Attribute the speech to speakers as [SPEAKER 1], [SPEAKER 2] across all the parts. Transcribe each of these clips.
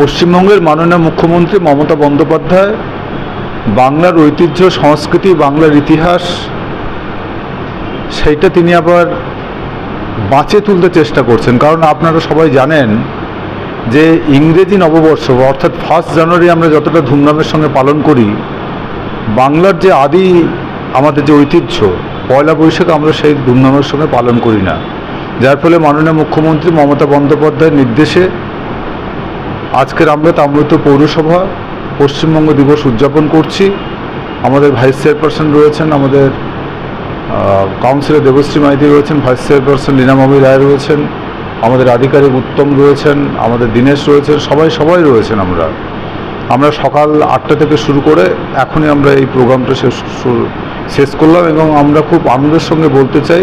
[SPEAKER 1] পশ্চিমবঙ্গের মাননীয় মুখ্যমন্ত্রী মমতা বন্দ্যোপাধ্যায়, বাংলার ঐতিহ্য, সংস্কৃতি, বাংলার ইতিহাস, সেইটা তিনি আবার বাঁচিয়ে তুলতে চেষ্টা করছেন। কারণ আপনারা সবাই জানেন যে ইংরেজি নববর্ষ, অর্থাৎ ফার্স্ট জানুয়ারি আমরা যতটা ধুমধামের সঙ্গে পালন করি, বাংলার যে আদি আমাদের যে ঐতিহ্য, পয়লা বৈশাখ আমরা সেই ধুমধামের সঙ্গে পালন করি না। যার ফলে মাননীয় মুখ্যমন্ত্রী মমতা বন্দ্যোপাধ্যায়ের নির্দেশে আজকের আমরা তাম্রত পৌরসভা পশ্চিমবঙ্গ দিবস উদযাপন করছি। আমাদের ভাইস চেয়ারপারসন রয়েছেন, আমাদের কাউন্সিলর দেবশ্রী মাইতি রয়েছেন, ভাইস চেয়ারপারসন লীনামামি রায় রয়েছেন, আমাদের আধিকারিক উত্তম রয়েছেন, আমাদের দীনেশ রয়েছেন, সবাই সবাই রয়েছেন আমরা। আমরা সকাল আটটা থেকে শুরু করে এখনই আমরা এই প্রোগ্রামটা শেষ শেষ করলাম এবং আমরা খুব আনন্দের সঙ্গে বলতে চাই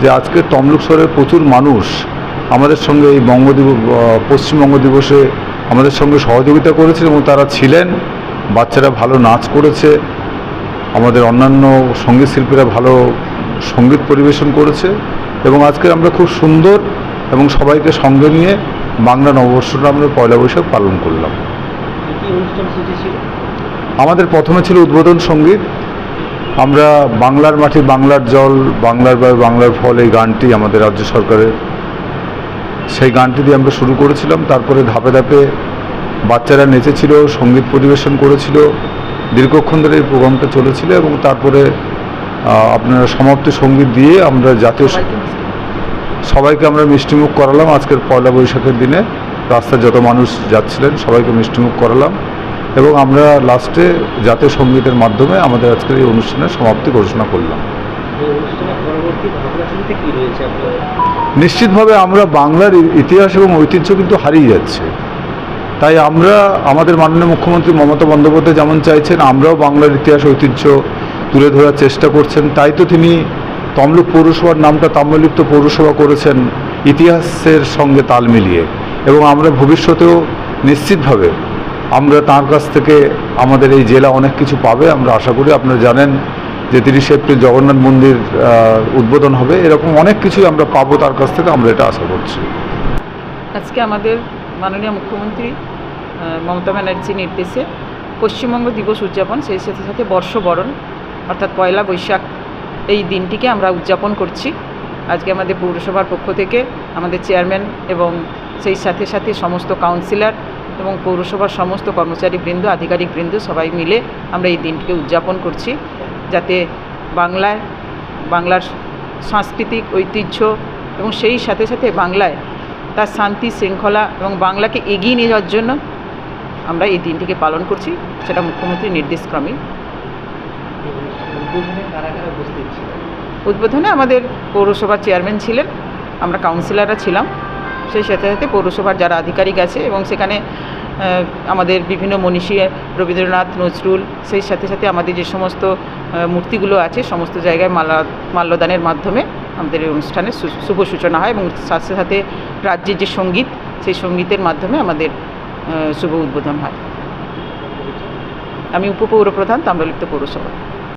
[SPEAKER 1] যে আজকে তমলুক শহরের প্রচুর মানুষ আমাদের সঙ্গে এই বঙ্গদিব পশ্চিমবঙ্গ দিবসে আমাদের সঙ্গে সহযোগিতা করেছেন এবং তারা ছিলেন। বাচ্চারা ভালো নাচ করেছে। আমাদের অন্যান্য সংগীত শিল্পীরা ভালো সংগীত পরিবেশন করেছে এবং আজকে আমরা খুব সুন্দর এবং সবাইকে সঙ্গে নিয়ে বাংলা নববর্ষটা আমরা পয়লা বৈশাখ পালন করলাম। আমাদের প্রথমে ছিল উদ্বোধন সংগীত। আমরা বাংলার মাটি বাংলার জল, বাংলার বায়ু, বাংলার ফল এই গানটি আমাদের রাজ্য সরকারের সেই গানটি দিয়ে আমরা শুরু করেছিলাম। তারপরে ধাপে ধাপে বাচ্চারা নেচেছিল সংগীত পরিবেশন করেছিল দীর্ঘক্ষণ ধরে এই প্রোগ্রামটা চলেছিল এবং তারপরে আপনার সমাপ্তি সংগীত দিয়ে আমরা জাতীয়
[SPEAKER 2] সবাইকে
[SPEAKER 1] সবাইকে আমরা মিষ্টিমুখ করালাম। আজকের পয়লা বৈশাখের দিনে রাস্তায় যত মানুষ যাচ্ছিলেন সবাইকে মিষ্টিমুখ করালাম এবং আমরা লাস্টে জাতীয় সঙ্গীতের মাধ্যমে আমাদের আজকের এই অনুষ্ঠানের সমাপ্তি ঘোষণা করলাম। নিশ্চিতভাবে আমরা বাংলার ইতিহাস এবং ঐতিহ্য কিন্তু হারিয়ে যাচ্ছে। তাই আমরা, আমাদের মাননীয় মুখ্যমন্ত্রী মমতা বন্দ্যোপাধ্যায় যেমন চাইছেন, আমরাও বাংলার ইতিহাস, ঐতিহ্য তুলে ধরার চেষ্টা করছেন। তাই তো তিনি তমলুক পৌরসভার নামটা তাম্রলিপ্ত পৌরসভা করেছেন, ইতিহাসের সঙ্গে তাল মিলিয়ে। এবং আমরা ভবিষ্যতেও নিশ্চিতভাবে আমরা তার কাছ থেকে আমাদের এই জেলা অনেক কিছু পাবে। আমরা আশা করি আপনারা জানেন যে তিরিশে এপ্রিল জগন্নাথ মন্দির উদ্বোধন হবে, এরকম অনেক কিছুই আমরা পাবো তার কাছ থেকে, আমরা এটা আশা করছি।
[SPEAKER 3] আজকে আমাদের মাননীয় মুখ্যমন্ত্রী মমতা ব্যানার্জির নির্দেশে পশ্চিমবঙ্গ দিবস উদযাপন, সেই সাথে সাথে বর্ষবরণ, অর্থাৎ পয়লা বৈশাখ, এই দিনটিকে আমরা উদযাপন করছি। আজকে আমাদের পৌরসভার পক্ষ থেকে আমাদের চেয়ারম্যান এবং সেই সাথে সাথে সমস্ত কাউন্সিলর এবং পৌরসভার সমস্ত কর্মচারীবৃন্দ, আধিকারিকবৃন্দ সবাই মিলে আমরা এই দিনটিকে উদযাপন করছি। যাতে বাংলায় বাংলার সাংস্কৃতিক ঐতিহ্য এবং সেই সাথে সাথে বাংলায় তার শান্তি শৃঙ্খলা এবং বাংলাকে এগিয়ে নিয়ে যাওয়ার জন্য আমরা এই দিনটিকে পালন করছি। সেটা মুখ্যমন্ত্রীর নির্দেশক্রমে
[SPEAKER 2] উদ্বোধনে
[SPEAKER 3] আমাদের পৌরসভার চেয়ারম্যান ছিলেন আমরা কাউন্সিলররা ছিলাম। সেই সাথে সাথে পৌরসভার যারা আধিকারিক আছে এবং সেখানে আমাদের বিভিন্ন মনীষী রবীন্দ্রনাথ, নজরুল, সেই সাথে সাথে আমাদের যে সমস্ত মূর্তিগুলো আছে, সমস্ত জায়গায় মালা, মাল্যদানের মাধ্যমে আমাদের এই অনুষ্ঠানের শুভ সূচনা হয় এবং সাথে সাথে রাজ্যের যে সংগীত, সেই সঙ্গীতের মাধ্যমে আমাদের শুভ উদ্বোধন হয়। আমি উপপৌরপ্রধান, তাম্রলিপ্ত পৌরসভা।